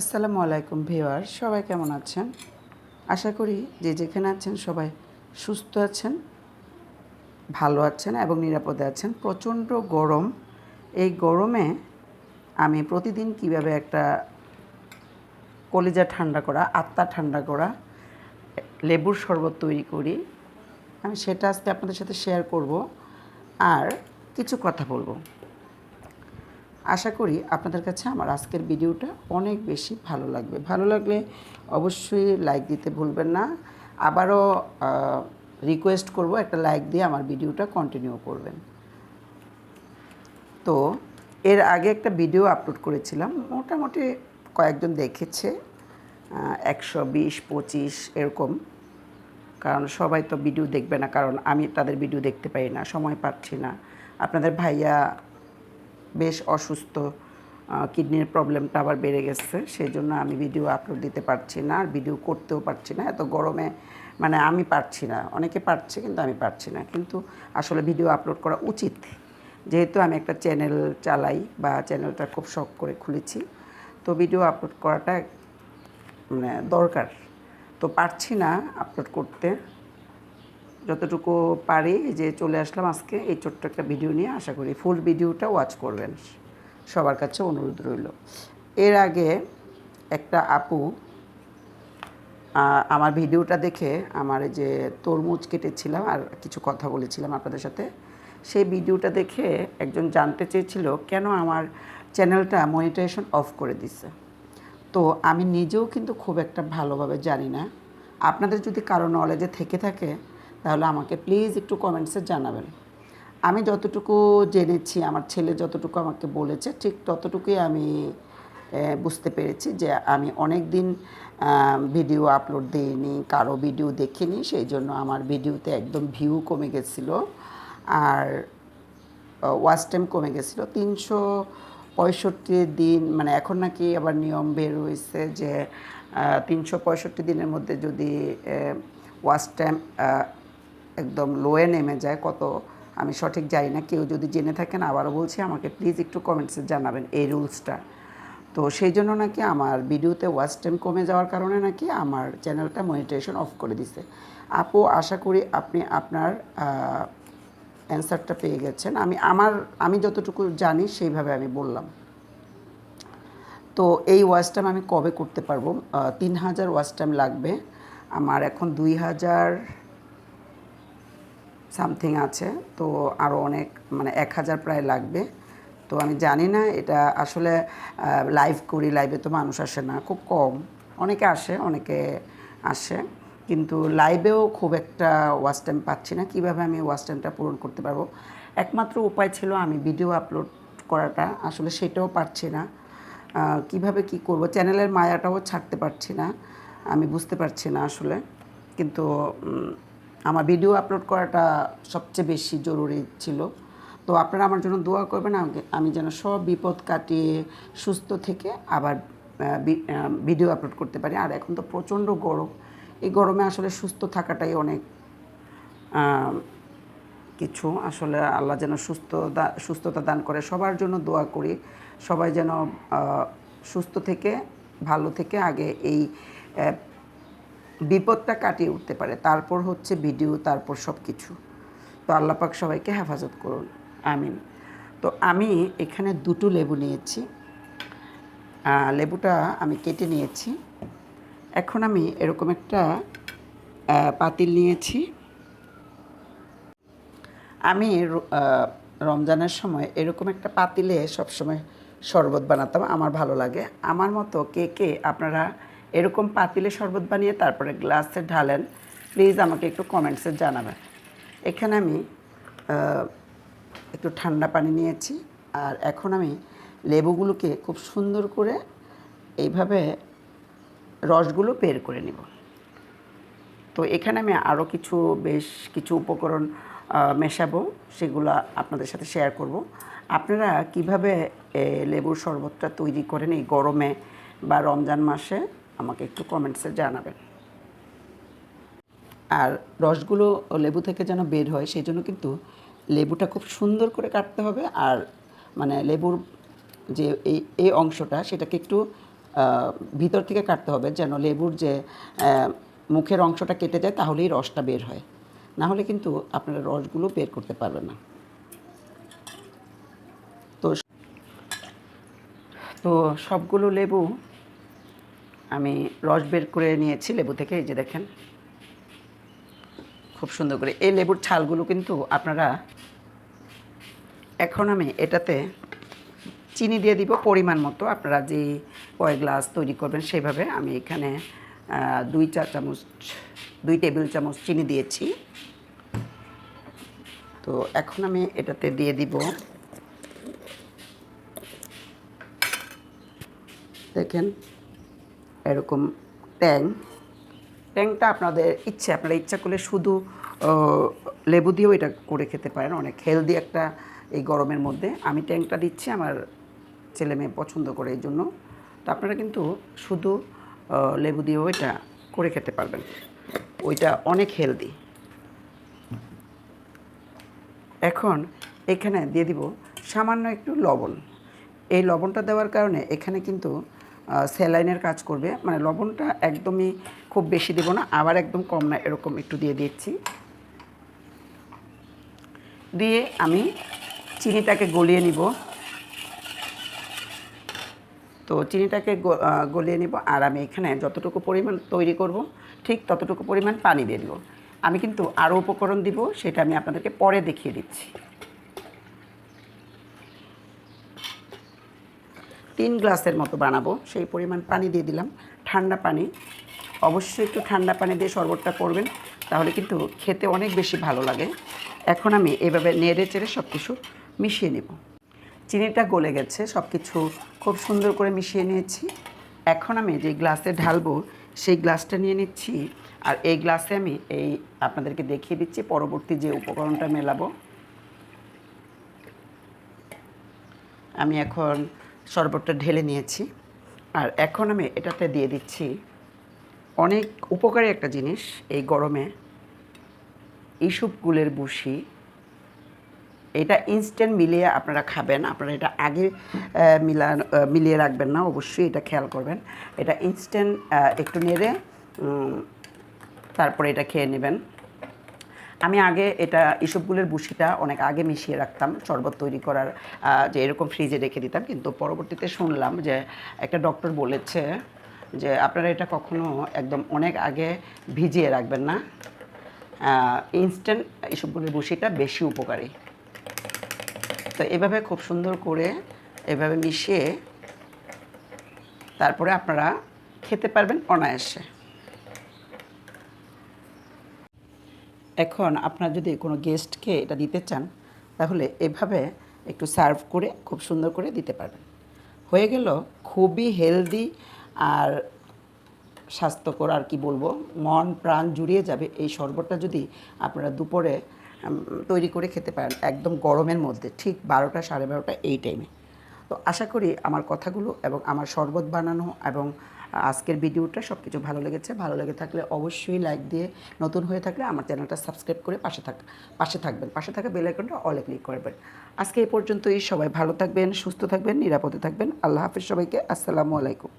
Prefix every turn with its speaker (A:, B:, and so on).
A: আসসালামু আলাইকুম ভিওয়ার সবাই কেমন আছেন? আশা করি যে যেখানে আছেন সবাই সুস্থ আছেন, ভালো আছেন এবং নিরাপদে আছেন। প্রচণ্ড গরম। এই গরমে আমি প্রতিদিন কীভাবে একটা কলিজা ঠান্ডা করা, আত্মা ঠান্ডা করা, লেবুর শরবত তৈরি করি, আমি সেটা আজকে আপনাদের সাথে শেয়ার করব। আর কিছু কথা বলব। আশা করি আপনাদের কাছে আমার আজকের ভিডিওটা অনেক বেশি ভালো লাগবে। ভালো লাগলে অবশ্যই লাইক দিতে ভুলবেন না। আবারও রিকোয়েস্ট করব একটা লাইক দিয়ে আমার ভিডিওটা কন্টিনিউ করবেন। তো, এর আগে একটা ভিডিও আপলোড করেছিলাম, মোটামুটি কয়েকজন দেখেছে একশো বিশ, পঁচিশ এরকম। কারণ সবাই তো ভিডিও দেখবে না, কারণ আমি তাদের ভিডিও দেখতে পাই না, সময় পাচ্ছি না। আপনাদের ভাইয়া বেশ অসুস্থ কিডনির প্রবলেমটা আবার বেড়ে গেছে সেই জন্য আমি ভিডিও আপলোড দিতে পারছি না, আর ভিডিও করতেও পারছি না। এত গরমে মানে আমি পারছি না। অনেকে পারছে, কিন্তু আমি পারছি না। কিন্তু আসলে ভিডিও আপলোড করা উচিত। যেহেতু আমি একটা চ্যানেল চালাই বা চ্যানেলটা খুব শখ করে খুলেছি, তো ভিডিও আপলোড করাটা মানে দরকার। তো পারছি না আপলোড করতে। যতটুকু পারি যে চলে আসলাম আজকে, এই ছোট্ট একটা ভিডিও নিয়ে আশা করি ফুল ভিডিওটা ওয়াচ করবেন। সবার কাছে অনুরোধ রইল। এর আগে একটা আপু আমার ভিডিওটা দেখে আমার যে তরমুজ কেটেছিলাম আর কিছু কথা বলেছিলাম আপনাদের সাথে, সেই ভিডিওটা দেখে একজন জানতে চেয়েছিল, কেন আমার চ্যানেলটা মনিটাইজেশন অফ করে দিছে? তো আমি নিজেও কিন্তু খুব একটা ভালোভাবে জানি না। আপনাদের যদি কারও নলেজে থেকে থাকে তাহলে আমাকে প্লিজ একটু কমেন্টসে জানাবেন। আমি যতটুকু জেনেছি, আমার ছেলে যতটুকু আমাকে বলেছে, ঠিক ততটুকুই আমি বুঝতে পেরেছি যে আমি অনেক দিন ভিডিও আপলোড দিইনি, কারও ভিডিও দেখিনি, সেই জন্য আমার ভিডিওতে একদম ভিউ কমে গেছিল। আর ওয়াচ টাইম কমে গেছিল। তিনশো পঁয়ষট্টি দিন মানে এখন নাকি আবার নিয়ম বের হয়েছে যে তিনশো পঁয়ষট্টি দিনের মধ্যে যদি ওয়াচ টাইম একদম লোয়ে নেমে যায়, কত আমি সঠিক জানি না, কেউ যদি জেনে থাকেন আবারও বলছি, আমাকে প্লিজ একটু কমেন্টসে জানাবেন এই রুলসটা তো সেই জন্য নাকি আমার ভিডিওতে ওয়াচ টাইম কমে যাওয়ার কারণে নাকি আমার চ্যানেলটা মনিটাইজেশন অফ করে দিছে। আপু, আশা করি আপনি আপনার অ্যান্সারটা পেয়ে গেছেন। আমি আমার, আমি যতটুকু জানি সেইভাবে আমি বললাম। তো এই ওয়াচ টাইম আমি কবে করতে পারব? তিন হাজার ওয়াচ টাইম লাগবে। আমার এখন দুই হাজার সামথিং আছে, তো আরও অনেক মানে এক হাজার প্রায় লাগবে। তো আমি জানি না, এটা আসলে লাইভ করি লাইভে তো মানুষ আসে না, খুব কম। অনেকে আসে অনেকে আসে, কিন্তু লাইভেও খুব একটা ওয়াচ টাইম পাচ্ছি না, কীভাবে আমি ওয়াচ টাইমটা পূরণ করতে পারব? একমাত্র উপায় ছিল আমি ভিডিও আপলোড করাটা, আসলে সেটাও পারছি না। কীভাবে কি করব? চ্যানেলের মায়াটাও ছাড়তে পারছি না, আমি বুঝতে পারছি না আসলে, কিন্তু আমার ভিডিও আপলোড করাটা সবচেয়ে বেশি জরুরি ছিল। তো আপনারা আমার জন্য দোয়া করবেন, আমি যেন সব বিপদ কাটিয়ে সুস্থ থেকে আবার ভিডিও আপলোড করতে পারি। আর এখন তো প্রচণ্ড গরম। এই গরমে আসলে সুস্থ থাকাটাই অনেক কিছু। আসলে আল্লাহ যেন সুস্থ সুস্থতা দান করে। সবার জন্য দোয়া করি। সবাই যেন সুস্থ থেকে, ভালো থেকে আগে এই বিপদটা কাটিয়ে উঠতে পারে। তারপর হচ্ছে ভিডিও, তারপর সব কিছু তো আল্লাপাক সবাইকে হেফাজত করুন। আমিন। তো আমি এখানে দুটো লেবু নিয়েছি। লেবুটা আমি কেটে নিয়েছি। এখন আমি এরকম একটা পাতিল নিয়েছি। আমি রমজানের সময় এরকম একটা পাতিলে সবসময় শরবত বানাতাম। আমার ভালো লাগে। আমার মতো কে কে আপনারা এরকম পাতিলে শরবত বানিয়ে তারপরে গ্লাসে ঢালেন। প্লিজ আমাকে একটু কমেন্টসে জানাবেন। এখানে আমি একটু ঠান্ডা পানি নিয়েছি। আর এখন আমি লেবুগুলোকে খুব সুন্দর করে এইভাবে রসগুলো বের করে নিব। তো এখানে আমি আরও কিছু, বেশ কিছু উপকরণ মেশাবো, সেগুলো আপনাদের সাথে শেয়ার করব। আপনারা কীভাবে লেবুর শরবতটা তৈরি করেন এই গরমে বা রমজান মাসে? আমাকে একটু কমেন্টসে জানাবেন। আর রসগুলো লেবু থেকে যেন বের হয়, সেই জন্য কিন্তু লেবুটা খুব সুন্দর করে কাটতে হবে। আর মানে লেবুর যে এই এই অংশটা সেটাকে একটু ভিতর থেকে কাটতে হবে যেন লেবুর যে মুখের অংশটা কেটে যায় তাহলেই রসটা বের হয়। না হলে কিন্তু আপনারা রসগুলো বের করতে পারবেন না। তো তো সবগুলো লেবু আমি রস বের করে নিয়েছি, লেবু থেকে, এই যে দেখেন। খুব সুন্দর করে। এই লেবুর ছালগুলো কিন্তু আপনারা এখন আমি এটাতে চিনি দিয়ে দিব পরিমাণ মতো। আপনারা যে কয় গ্লাস তৈরি করবেন সেভাবে আমি এখানে দুই চা চামচ, দুই টেবিল চামচ চিনি দিয়েছি। তো এখন আমি এটাতে দিয়ে দিব। দেখেন এরকম ট্যাং। ট্যাংটা আপনাদের ইচ্ছে, আপনারা ইচ্ছা করলে শুধু লেবু দিয়েও এটা করে খেতে পারেন, অনেক হেলদি একটা এই গরমের মধ্যে। আমি ট্যাংটা দিচ্ছি আমার ছেলে মেয়ে পছন্দ করে এই জন্য। তো আপনারা কিন্তু শুধু লেবু দিয়েও এটা করে খেতে পারবেন। ওইটা অনেক হেলদি। এখন এখানে দিয়ে দিব সামান্য একটু লবণ। এই লবণটা দেওয়ার কারণে এখানে কিন্তু স্যালাইনের কাজ করবে। মানে লবণটা একদমই খুব বেশি দেব না, আবার একদম কম না, এরকম একটু দিয়ে দিচ্ছি। দিয়ে আমি চিনিটাকে গলিয়ে নিব। তো চিনিটাকে গলিয়ে নিব, আর আমি এখানে যতটুকু পরিমাণ তৈরি করব, ঠিক ততটুকু পরিমাণ পানি দিয়ে দিব। আমি কিন্তু আরও উপকরণ দিব, সেটা আমি আপনাদেরকে পরে দেখিয়ে দিচ্ছি। তিন গ্লাসের মতো বানাবো। সেই পরিমাণ পানি দিয়ে দিলাম। ঠান্ডা পানি। অবশ্যই একটু ঠান্ডা পানি দিয়ে শরবতটা করবেন, তাহলে কিন্তু খেতে অনেক বেশি ভালো লাগে। এখন আমি এভাবে নেড়ে চেড়ে সব কিছু মিশিয়ে নেব। চিনিটা গলে গেছে সব কিছু খুব সুন্দর করে মিশিয়ে নিয়েছি। এখন আমি যে গ্লাসে ঢালবো, সেই গ্লাসটা নিয়ে নিচ্ছি। আর এই গ্লাসে আমি এই আপনাদেরকে দেখিয়ে দিচ্ছি পরবর্তী যে উপকরণটা মেলাবো। আমি এখন শরবতটা ঢেলে নিয়েছি। আর এখন আমি এটাতে দিয়ে দিচ্ছি অনেক উপকারী একটা জিনিস এই গরমে। ইসুপ গুলের বুসি এটা ইনস্ট্যান্ট মিলিয়ে আপনারা খাবেন। আপনারা এটা আগে মিলান মিলিয়ে রাখবেন না, অবশ্যই এটা খেয়াল করবেন। এটা ইনস্ট্যান্ট একটু নেড়ে তারপরে এটা খেয়ে নেবেন। আমি আগে এটা ইসবগুলের বুসিটা অনেক আগে মিশিয়ে রাখতাম, শরবত তৈরি করার যে এরকম ফ্রিজে রেখে দিতাম। কিন্তু পরবর্তীতে শুনলাম যে একটা ডক্টর বলেছে যে আপনারা এটা কখনো একদম অনেক আগে ভিজিয়ে রাখবেন না। ইনস্ট্যান্ট ইসবগুলের বুসিটা বেশি উপকারী। তো এভাবে খুব সুন্দর করে এভাবে মিশিয়ে তারপরে আপনারা খেতে পারবেন অনায়াসে। এখন আপনার যদি কোনো গেস্টকে এটা দিতে চান, তাহলে এভাবে একটু সার্ভ করে, খুব সুন্দর করে দিতে পারবেন। হয়ে গেল খুবই হেলদি আর স্বাস্থ্যকর আর কি বলব, মন প্রাণ জুড়িয়ে যাবে এই শরবতটা যদি আপনারা দুপুরে তৈরি করে খেতে পারেন, একদম গরমের মধ্যে, ঠিক বারোটা সাড়ে বারোটা এই টাইমে তো আশা করি আমার কথাগুলো এবং আমার শরবত বানানো এবং আজকের ভিডিওটা সব কিছু ভালো লেগেছে। ভালো লেগে থাকলে অবশ্যই লাইক দিয়ে নতুন হয়ে থাকলে আমার চ্যানেলটা সাবস্ক্রাইব করে পাশে থাক, পাশে থাকবেন। পাশে থাকা বেল আইকনটা অলে ক্লিক করবেন। আজকে এই পর্যন্তই। সবাই ভালো থাকবেন, সুস্থ থাকবেন, নিরাপদে থাকবেন। আল্লাহ হাফিজ সবাইকে। আসসালামু আলাইকুম।